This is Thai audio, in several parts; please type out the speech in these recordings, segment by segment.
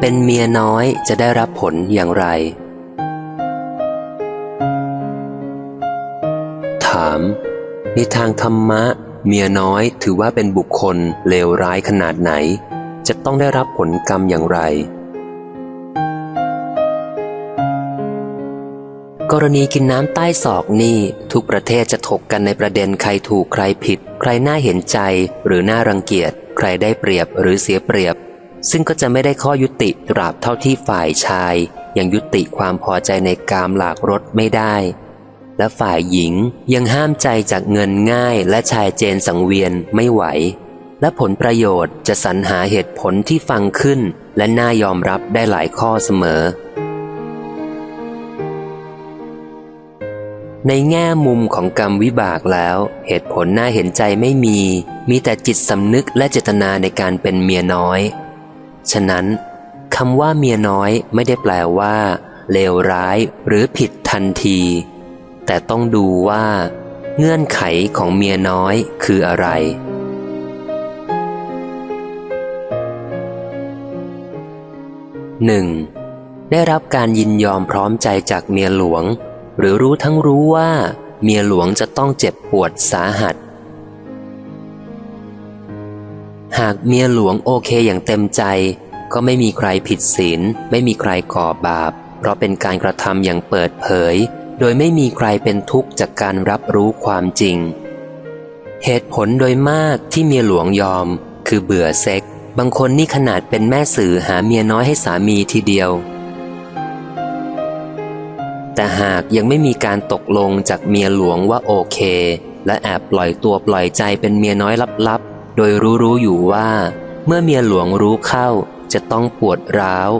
เป็นเมียน้อยจะได้รับผลอย่างไร ถาม ในทางธรรมะ เมียน้อยถือว่าเป็นบุคคลเลวร้ายขนาดไหน จะต้องได้รับผลกรรมอย่างไร กรณีกินน้ำใต้ศอกนี่ทุกประเทศจะถกกันในประเด็นใครถูกใครผิด ใครน่าเห็นใจหรือน่ารังเกียจ ใครได้เปรียบหรือเสียเปรียบ ซึ่งก็จะไม่ได้ข้อยุติตราบเท่าที่ฝ่ายชาย ยังยุติความพอใจในกามหลากรถไม่ได้ และฝ่ายหญิงยังห้ามใจจากเงินง่ายและชายเจนสังเวียนไม่ไหว และผลประโยชน์จะสรรหาเหตุผลที่ฟังขึ้น และน่ายอมรับได้หลายข้อเสมอ ในแง่มุมของกรรมวิบากแล้ว เหตุผลน่าเห็นใจไม่มี มีแต่จิตสำนึกและเจตนาในการเป็นเมียน้อย ฉะนั้นคำว่าเมียน้อยไม่ได้แปลว่า เลวร้ายหรือผิดทันที แต่ต้องดูว่า เงื่อนไขของเมียน้อยคืออะไร 1. ได้รับการยินยอมพร้อมใจจากเมียหลวง หรือรู้ทั้งรู้ว่า เมียหลวงจะต้องเจ็บปวดสาหัส หากเมียหลวงโอเคอย่างเต็มใจ ก็ไม่มีใครผิดศีล ไม่มีใครก่อบาป เพราะเป็นการกระทำอย่างเปิดเผย โดยไม่มีใครเป็นทุกข์จากการรับรู้ความจริง เหตุผลโดยมากที่เมียหลวงยอม คือเบื่อเซ็ก บางคนนี่ขนาดเป็นแม่สื่อหาเมียน้อยให้สามีทีเดียว แต่หากยังไม่มีการตกลงจากเมียหลวงว่าโอเค และแอบปล่อยตัวปล่อยใจเป็นเมียน้อยลับ โดยรู้ๆอยู่ว่า เมื่อเมียหลวงรู้เข้าจะต้องปวดร้าว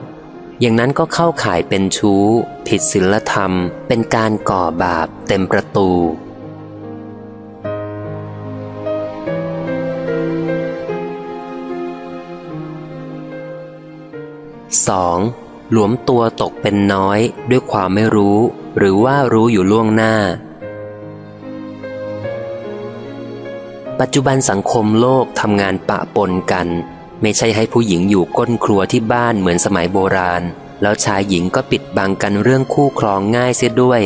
อย่างนั้นก็เข้าข่ายเป็นชู้ ผิดศีลธรรม เป็นการก่อบาปเต็มประตู 2. หลวมตัวตกเป็นน้อยด้วยความไม่รู้ หรือว่ารู้อยู่ล่วงหน้า ปัจจุบันสังคมโลกทำงานปะปนกัน ไม่ใช่ให้ผู้หญิงอยู่ก้นครัวที่บ้านเหมือนสมัยโบราณ แล้วชายหญิงก็ปิดบังกันเรื่องคู่ครองง่ายเสียด้วย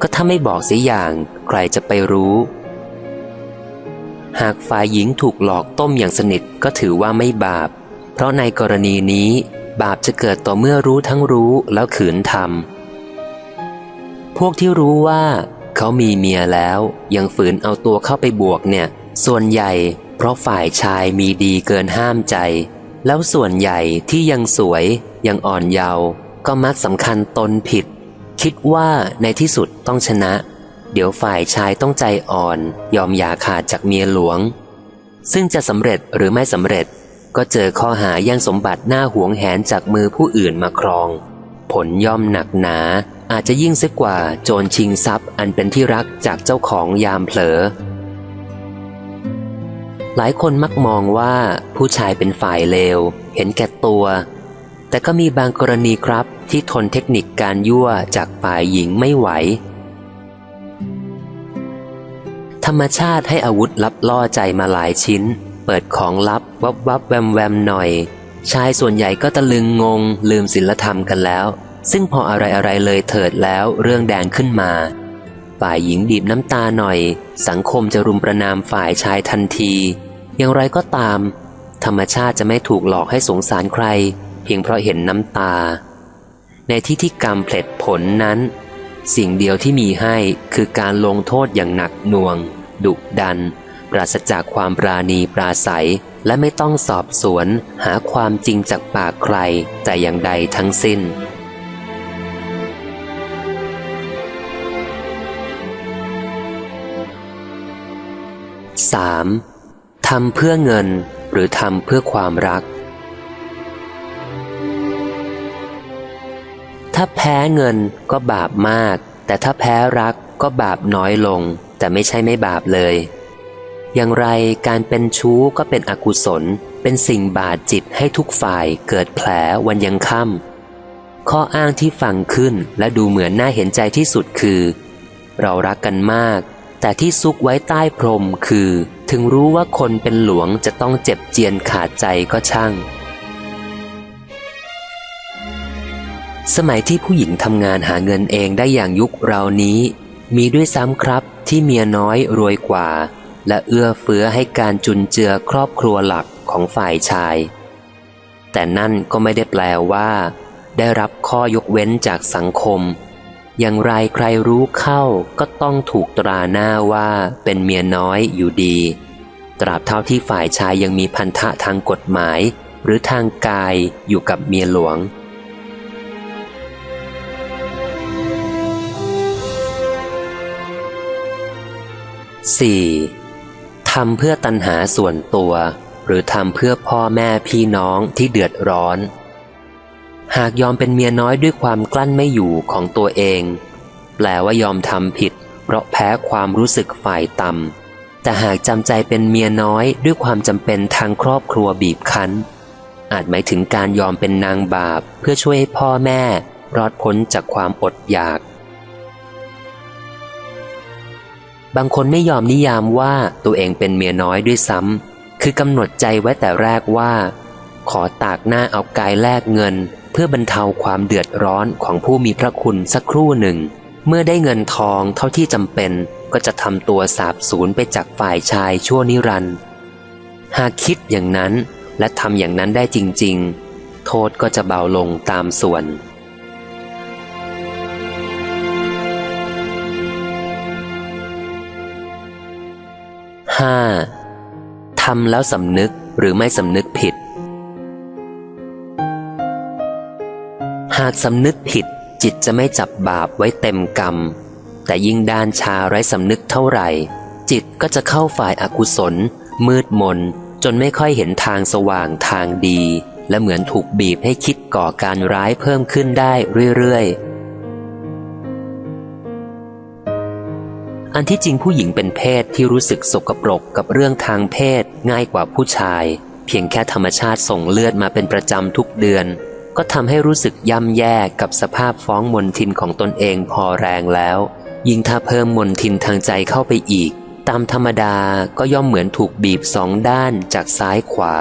ก็ถ้าไม่บอกเสียอย่าง ใครจะไปรู้ หากฝ่ายหญิงถูกหลอกต้มอย่างสนิทก็ถือว่าไม่บาป เพราะในกรณีนี้ บาปจะเกิดต่อเมื่อรู้ทั้งรู้แล้วขืนทำพวกที่รู้ว่า เขามีเมียแล้วยังฝืนเอาตัวเข้าไปบวกเนี่ย ส่วนใหญ่เพราะฝ่ายชายมีดีเกินห้ามใจ แล้วส่วนใหญ่ที่ยังสวยยังอ่อนเยาว์ก็มักสำคัญตนผิด คิดว่าในที่สุดต้องชนะ เดี๋ยวฝ่ายชายต้องใจอ่อน ยอมอย่าขาดจากเมียหลวง ซึ่งจะสำเร็จหรือไม่สำเร็จ ก็เจอข้อหาย่งสมบัติหน้าหวงแหนจากมือผู้อื่นมาครอง ผลย่อมหนักหนาอาจจะยิ่งซึกกว่าโจรชิงทรัพย์อันเป็นที่รักจากเจ้าของยามเผลอ หลายคนมักมองว่าผู้ชายเป็นฝ่ายเลว เห็นแก่ตัว แต่ก็มีบางกรณีครับที่ทนเทคนิคการยั่วจากฝ่ายหญิงไม่ไหว ธรรมชาติให้อาวุธลับล่อใจมาหลายชิ้น เปิดของลับวับวับแวมแวมหน่อย ชายส่วนใหญ่ก็ตะลึงงง ลืมศีลธรรมกันแล้ว ซึ่งพออะไรอะไรเลยเถิดแล้วเรื่องแดงขึ้นมา ฝ่ายหญิงบีบน้ำตาหน่อย สังคมจะรุมประนามฝ่ายชายทันที อย่างไรก็ตาม ธรรมชาติจะไม่ถูกหลอกให้สงสารใคร เพียงเพราะเห็นน้ำตา ในที่ที่กรรมเพลิดผลนั้น สิ่งเดียวที่มีให้คือการลงโทษอย่างหนักหน่วง ดุดัน ปราศจากความปราณีปราศัย และไม่ต้องสอบสวนหาความจริงจากปากใครแต่อย่างใดทั้งสิ้น 3. ทำเพื่อเงินหรือทำเพื่อความรัก ถ้าแพ้เงินก็บาปมาก แต่ถ้าแพ้รักก็บาปน้อยลง แต่ไม่ใช่ไม่บาปเลย อย่างไรการเป็นชู้ก็เป็นอกุศล เป็นสิ่งบาดจิตให้ทุกฝ่ายเกิดแผลวันยังค่ำข้ออ้างที่ฟังขึ้นและดูเหมือนน่าเห็นใจที่สุดคือ เรารักกันมาก แต่ที่ซุกไว้ใต้พรมคือ ถึงรู้ว่าคนเป็นหลวงจะต้องเจ็บเจียนขาดใจก็ช่าง สมัยที่ผู้หญิงทำงานหาเงินเองได้อย่างยุคเรานี้ มีด้วยซ้ำครับที่เมียน้อยรวยกว่า และเอื้อเฟื้อให้การจุนเจือครอบครัวหลักของฝ่ายชาย แต่นั่นก็ไม่ได้แปลว่า ได้รับข้อยกเว้นจากสังคม อย่างไรใครรู้เข้าก็ต้องถูกตราหน้าว่าเป็นเมียน้อยอยู่ดี ตราบเท่าที่ฝ่ายชายยังมีพันธะทางกฎหมาย หรือทางกายอยู่กับเมียหลวง 4. ทำเพื่อตัณหาส่วนตัว หรือทำเพื่อพ่อแม่พี่น้องที่เดือดร้อน หากยอมเป็นเมียน้อยด้วยความกลั้นไม่อยู่ของตัวเอง แปลว่ายอมทำผิด เพราะแพ้ความรู้สึกฝ่ายต่ำแต่หากจำใจเป็นเมียน้อยด้วยความจำเป็นทางครอบครัวบีบคั้น อาจหมายถึงการยอมเป็นนางบาปเพื่อช่วยให้พ่อแม่ รอดพ้นจากความอดอยาก บางคนไม่ยอมนิยามว่าตัวเองเป็นเมียน้อยด้วยซ้ำคือกำหนดใจไว้แต่แรกว่า ขอตากหน้าเอากายแลกเงิน พื่อบรรเทาความเดือดร้อนของผู้มีพระคุณสักครู่หนึ่ง เมื่อได้เงินทองเท่าที่จำเป็น ก็จะทำตัวสาบสูญไปจากฝ่ายชายชั่วนิรันดร์หากคิดอย่างนั้นและทำอย่างนั้นได้จริง ๆ โทษก็จะเบาลงตามส่วน 5. ทำแล้วสำนึกหรือไม่สำนึกผิด หากสำนึกผิดจิตจะไม่จับบาปไว้เต็มกรรม แต่ยิ่งด้านชาไร้สำนึกเท่าไหร่ จิตก็จะเข้าฝ่ายอากุศล มืดมน จนไม่ค่อยเห็นทางสว่างทางดี และเหมือนถูกบีบให้คิดก่อการร้ายเพิ่มขึ้นได้เรื่อย ๆ อันที่จริงผู้หญิงเป็นเพศที่รู้สึกสกปรกกับเรื่องทางเพศง่ายกว่าผู้ชาย เพียงแค่ธรรมชาติส่งเลือดมาเป็นประจำทุกเดือน ก็ทำให้รู้สึกย่ำแย่กับสภาพฟ้องมนทินของตนเองพอแรงแล้ว ยิ่งถ้าเพิ่มมนทินทางใจเข้าไปอีก ตามธรรมดาก็ย่อมเหมือนถูกบีบสองด้านจากซ้ายขวา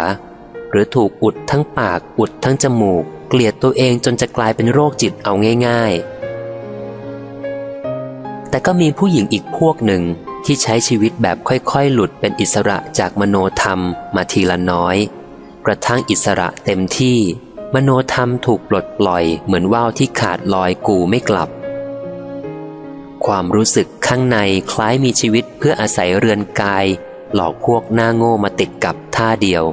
หรือถูกอุดทั้งปากอุดทั้งจมูก เกลียดตัวเองจนจะกลายเป็นโรคจิตเอาง่าย ๆ แต่ก็มีผู้หญิงอีกพวกหนึ่งที่ใช้ชีวิตแบบค่อยๆ หลุดเป็นอิสระจากมโนธรรมมาทีละน้อย กระทั่งอิสระเต็มที่ มโนธรรมถูกปลดปล่อยเหมือนว่าวที่ขาดลอยกูไม่กลับ ความรู้สึกข้างในคล้ายมีชีวิตเพื่ออาศัยเรือนกาย หลอกพวกหน้าโง่มาติดกับท่าเดียว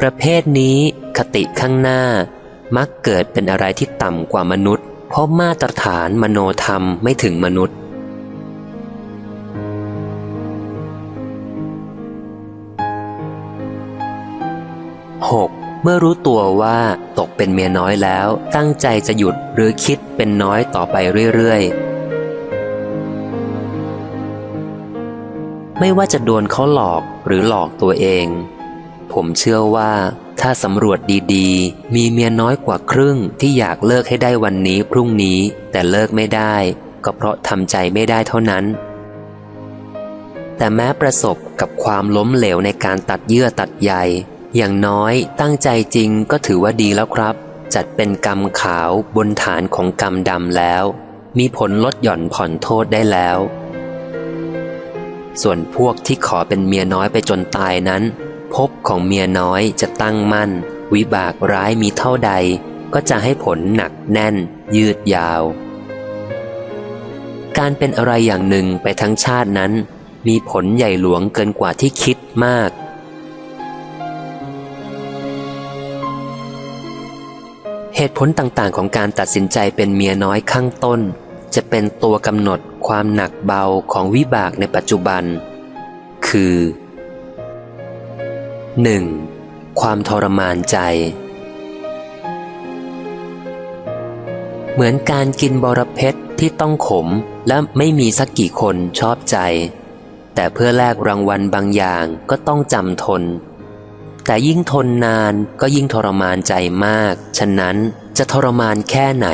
ประเภทนี้คติข้างหน้ามักเกิดเป็นอะไรที่ต่ำกว่ามนุษย์ เพราะมาตรฐานมโนธรรมไม่ถึงมนุษย์ เมื่อรู้ตัวว่าตกเป็นเมียน้อยแล้ว ตั้งใจจะหยุดหรือคิดเป็นน้อยต่อไปเรื่อยๆ ไม่ว่าจะโดนเขาหลอกหรือหลอกตัวเอง ผมเชื่อว่าถ้าสำรวจดีๆ มีเมียน้อยกว่าครึ่งที่อยากเลิกให้ได้วันนี้พรุ่งนี้แต่เลิกไม่ได้ ก็เพราะทำใจไม่ได้เท่านั้น แต่แม้ประสบกับความล้มเหลวในการตัดเยื่อตัดใย อย่างน้อยตั้งใจจริงก็ถือว่าดีแล้วครับ จัดเป็นกรรมขาวบนฐานของกรรมดำแล้ว มีผลลดหย่อนผ่อนโทษได้แล้ว ส่วนพวกที่ขอเป็นเมียน้อยไปจนตายนั้น ภพของเมียน้อยจะตั้งมั่น วิบากร้ายมีเท่าใด ก็จะให้ผลหนักแน่น ยืดยาว การเป็นอะไรอย่างหนึ่งไปทั้งชาตินั้น มีผลใหญ่หลวงเกินกว่าที่คิดมาก เหตุผลต่างๆ ของการตัดสินใจเป็นเมียน้อยข้างต้น จะเป็นตัวกำหนดความหนักเบาของวิบากในปัจจุบัน คือ 1. ความทรมานใจ เหมือนการกินบรเพชรที่ต้องขมและไม่มีสักกี่คนชอบใจ แต่เพื่อแลกรางวัลบางอย่างก็ต้องจำทน แต่ยิ่งทนนานก็ยิ่งทรมานใจมาก ฉะนั้นจะทรมานแค่ไหน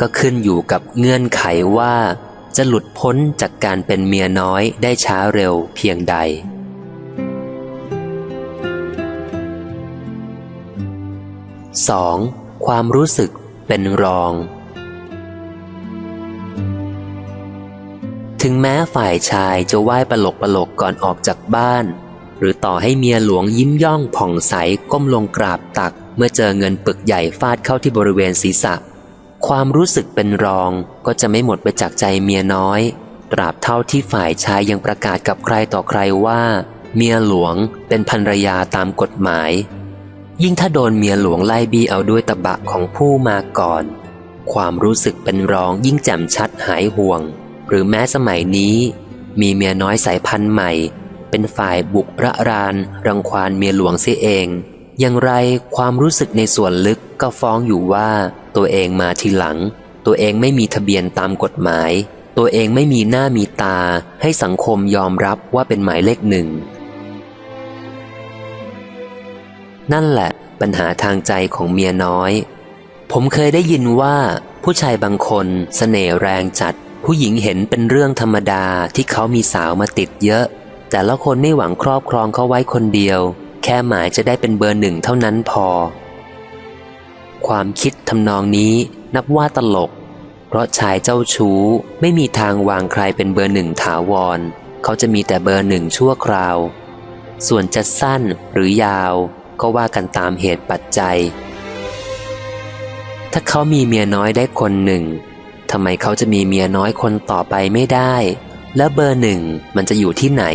ก็ขึ้นอยู่กับเงื่อนไขว่า จะหลุดพ้นจากการเป็นเมียน้อยได้ช้าเร็วเพียงใด 2. ความรู้สึกเป็นรอง ถึงแม้ฝ่ายชายจะไหว้ปลกปลกก่อนออกจากบ้าน หรือต่อให้เมียหลวงยิ้มย่องผ่องใสก้มลงกราบตัก เมื่อเจอเงินปึกใหญ่ฟาดเข้าที่บริเวณศีรษะ ความรู้สึกเป็นรองก็จะไม่หมดไปจากใจเมียน้อย ตราบเท่าที่ฝ่ายชายยังประกาศกับใครต่อใครว่า เมียหลวงเป็นภรรยาตามกฎหมาย ยิ่งถ้าโดนเมียหลวงไล่บีเอาด้วยตะบะของผู้มาก่อน ความรู้สึกเป็นรองยิ่งแจ่มชัดหายห่วง หรือแม้สมัยนี้ มีเมียน้อยสายพันธุ์ใหม่ เป็นฝ่ายบุกระรานรังควานเมียหลวงเสียเอง อย่างไรความรู้สึกในส่วนลึกก็ฟ้องอยู่ว่า ตัวเองมาทีหลัง ตัวเองไม่มีทะเบียนตามกฎหมาย ตัวเองไม่มีหน้ามีตา ให้สังคมยอมรับว่าเป็นหมายเลขหนึ่งนั่นแหละปัญหาทางใจของเมียน้อย ผมเคยได้ยินว่าผู้ชายบางคนสเสน่ห์แรงจัด ผู้หญิงเห็นเป็นเรื่องธรรมดาที่เขามีสาวมาติดเยอะ แต่ละคนไม่หวังครอบครองเขาไว้คนเดียว แค่หมายจะได้เป็นเบอร์หนึ่งเท่านั้นพอ ความคิดทำนองนี้นับว่าตลก เพราะชายเจ้าชู้ไม่มีทางวางใครเป็นเบอร์หนึ่งถาวร เขาจะมีแต่เบอร์หนึ่งชั่วคราว ส่วนจะสั้นหรือยาวก็ว่ากันตามเหตุปัจจัย ถ้าเขามีเมียน้อยได้คนหนึ่งทำไมเขาจะมีเมียน้อยคนต่อไปไม่ได้ แล้วเบอร์หนึ่งมันจะอยู่ที่ไหน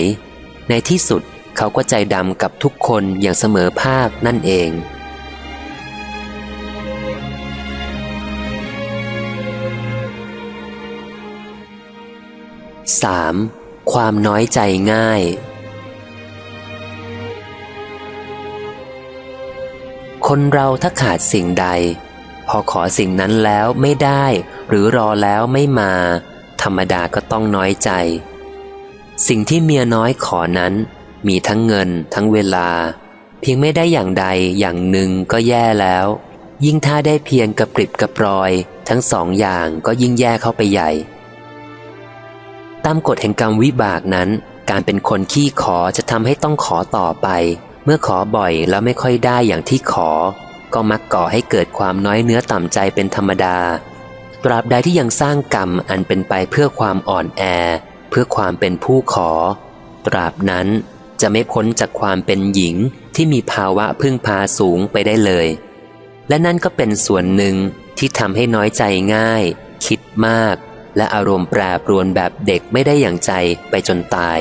ในที่สุดเขาก็ใจดำกับทุกคนอย่างเสมอภาคนั่นเอง 3. ความน้อยใจง่าย คนเราถ้าขาดสิ่งใด พอขอสิ่งนั้นแล้วไม่ได้ หรือรอแล้วไม่มา ธรรมดาก็ต้องน้อยใจ สิ่งที่เมียน้อยขอนั้น มีทั้งเงินทั้งเวลา เพียงไม่ได้อย่างใดอย่างหนึ่งก็แย่แล้ว ยิ่งถ้าได้เพียงกระปริบกระปรอย ทั้งสองอย่างก็ยิ่งแย่เข้าไปใหญ่ ตามกฎแห่งกรรมวิบากนั้น การเป็นคนขี้ขอจะทำให้ต้องขอต่อไป เมื่อขอบ่อยแล้วไม่ค่อยได้อย่างที่ขอ ก็มักก่อให้เกิดความน้อยเนื้อต่ำใจเป็นธรรมดา ตราบใดที่ยังสร้างกรรมอันเป็นไปเพื่อความอ่อนแอ เพื่อความเป็นผู้ขอ ตราบนั้นจะไม่พ้นจากความเป็นหญิงที่มีภาวะพึ่งพาสูงไปได้เลย และนั่นก็เป็นส่วนหนึ่งที่ทำให้น้อยใจง่าย คิดมาก และอารมณ์แปรปรวนแบบเด็กไม่ได้อย่างใจไปจนตาย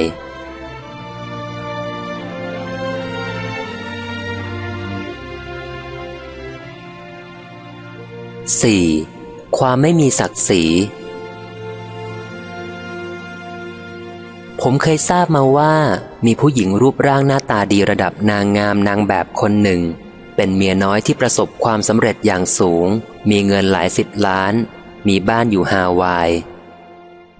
4. ความไม่มีศักดิ์ศรี ผมเคยทราบมาว่า มีผู้หญิงรูปร่างหน้าตาดีระดับนางงามนางแบบคนหนึ่ง เป็นเมียน้อยที่ประสบความสำเร็จอย่างสูง มีเงินหลายสิบล้าน มีบ้านอยู่ฮาวาย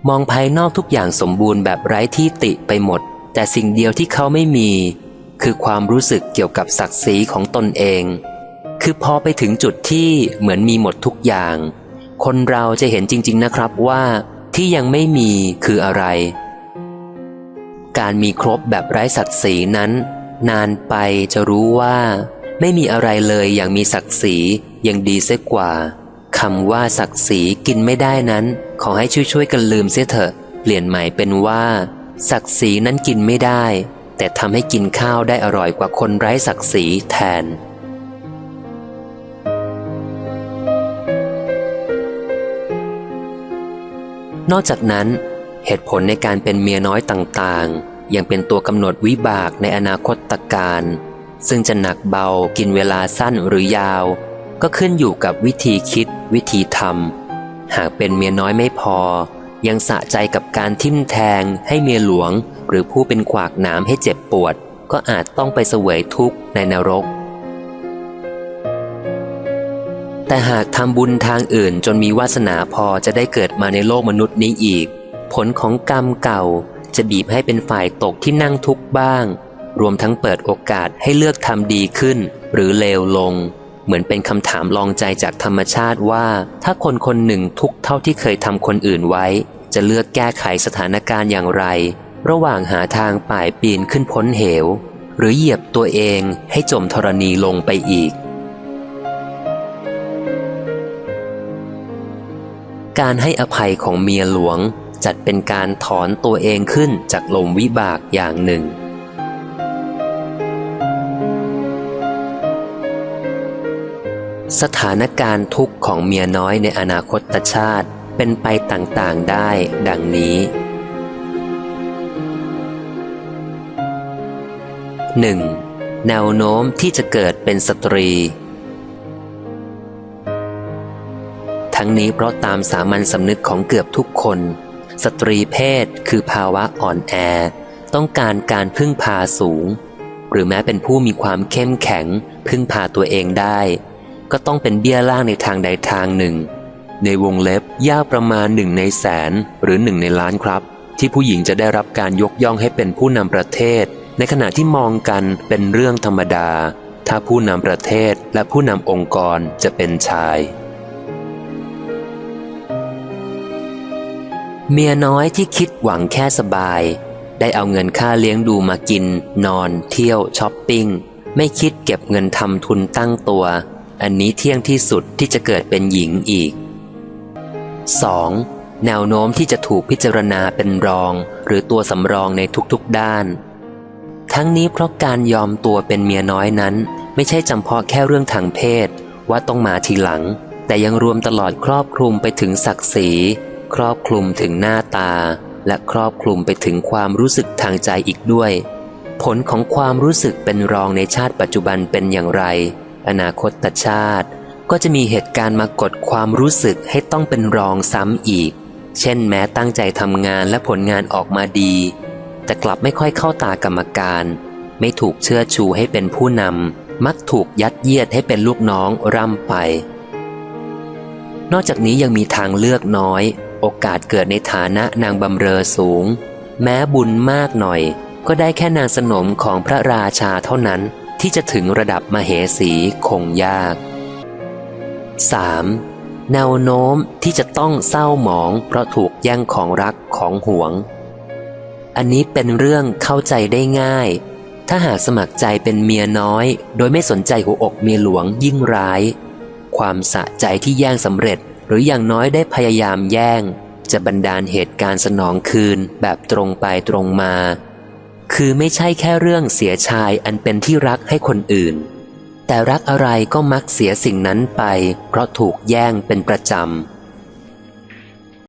มองภายนอกทุกอย่างสมบูรณ์แบบไร้ที่ติไปหมด แต่สิ่งเดียวที่เขาไม่มี คือความรู้สึกเกี่ยวกับศักดิ์ศรีของตนเอง คือพอไปถึงจุดที่เหมือนมีหมดทุกอย่าง คนเราจะเห็นจริง ๆนะครับว่าที่ยังไม่มีคืออะไร การมีครบแบบไร้ศักดิ์ศรีนั้น นานไปจะรู้ว่า ไม่มีอะไรเลยอย่างมีศักดิ์ศรียังดีเสียกว่าคำว่าศักดิ์ศรีกินไม่ได้นั้น ขอให้ช่วยๆกันลืมเสียเถอะ เปลี่ยนใหม่เป็นว่า ศักดิ์ศรีนั้นกินไม่ได้ แต่ทำให้กินข้าวได้อร่อยกว่าคนไร้ศักดิ์ศรีแทนนอกจากนั้น เหตุผลในการเป็นเมียน้อยต่างๆ ยังเป็นตัวกำหนดวิบากในอนาคตการ ซึ่งจะหนักเบากินเวลาสั้นหรือยาว ก็ขึ้นอยู่กับวิธีคิด วิธีทำหากเป็นเมียน้อยไม่พอ ยังสะใจกับการทิ่มแทง ให้เมียหลวง หรือผู้เป็นขวากหนามให้เจ็บปวด ก็อาจต้องไปเสวยทุกข์ในนรก แต่หากทำบุญทางอื่นจนมีวาสนาพอจะได้เกิดมาในโลกมนุษย์นี้อีก ผลของกรรมเก่า จะบีบให้เป็นฝ่ายตกที่นั่งทุกบ้าง รวมทั้งเปิดโอกาสให้เลือกทำดีขึ้น หรือเลวลง เหมือนเป็นคำถามลองใจจากธรรมชาติว่า ถ้าคนคนหนึ่งทุกเท่าที่เคยทำคนอื่นไว้ จะเลือกแก้ไขสถานการณ์อย่างไร ระหว่างหาทางป่ายปีนขึ้นพ้นเหว หรือเหยียบตัวเองให้จมธรณีลงไปอีกการให้อภัยของเมียหลวง จัดเป็นการถอนตัวเองขึ้นจากลมวิบากอย่างหนึ่ง สถานการณ์ทุกข์ของเมียน้อยในอนาคตชาติเป็นไปต่างๆได้ดังนี้ 1. แนวโน้มที่จะเกิดเป็นสตรี ทั้งนี้เพราะตามสามัญสำนึกของเกือบทุกคน สตรีเพศคือภาวะอ่อนแอ ต้องการการพึ่งพาสูง หรือแม้เป็นผู้มีความเข้มแข็ง พึ่งพาตัวเองได้ ก็ต้องเป็นเบี้ยล่างในทางใดทางหนึ่ง ในวงเล็บยากประมาณหนึ่งในแสนหรือหนึ่งในล้านครับ ที่ผู้หญิงจะได้รับการยกย่องให้เป็นผู้นำประเทศ ในขณะที่มองกันเป็นเรื่องธรรมดา ถ้าผู้นำประเทศและผู้นำองค์กรจะเป็นชาย เมียน้อยที่คิดหวังแค่สบาย ได้เอาเงินค่าเลี้ยงดูมากิน นอน เที่ยวช้อปปิ้ง ไม่คิดเก็บเงินทำทุนตั้งตัว อันนี้เที่ยงที่สุดที่จะเกิดเป็นหญิงอีก 2. แนวโน้มที่จะถูกพิจารณาเป็นรอง หรือตัวสำรองในทุกๆด้าน ทั้งนี้เพราะการยอมตัวเป็นเมียน้อยนั้น ไม่ใช่จำเพาะแค่เรื่องทางเพศ ว่าต้องมาทีหลัง แต่ยังรวมตลอดครอบคลุมไปถึงศักดิ์ศรี ครอบคลุมถึงหน้าตา และครอบคลุมไปถึงความรู้สึกทางใจอีกด้วย ผลของความรู้สึกเป็นรองในชาติปัจจุบันเป็นอย่างไร อนาคตชาติ ก็จะมีเหตุการณ์มากดความรู้สึกให้ต้องเป็นรองซ้ำอีก เช่นแม้ตั้งใจทำงานและผลงานออกมาดี แต่กลับไม่ค่อยเข้าตากรรมการ ไม่ถูกเชื่อชูให้เป็นผู้นำมักถูกยัดเยียดให้เป็นลูกน้องร่ำไปนอกจากนี้ยังมีทางเลือกน้อย โอกาสเกิดในฐานะนางบำเรอสูง แม้บุญมากหน่อย ก็ได้แค่นางสนมของพระราชาเท่านั้นที่จะถึงระดับมเหสีคงยาก 3. แนวโน้มที่จะต้องเศร้าหมอง เพราะถูกแย่งของรักของหวง อันนี้เป็นเรื่องเข้าใจได้ง่าย ถ้าหากสมัครใจเป็นเมียน้อย โดยไม่สนใจหัวอกเมียหลวงยิ่งร้าย ความสะใจที่แย่งสำเร็จ หรืออย่างน้อยได้พยายามแย่ง จะบันดาลเหตุการณ์สนองคืนแบบตรงไปตรงมา คือไม่ใช่แค่เรื่องเสียชายอันเป็นที่รักให้คนอื่น แต่รักอะไรก็มักเสียสิ่งนั้นไป เพราะถูกแย่งเป็นประจำ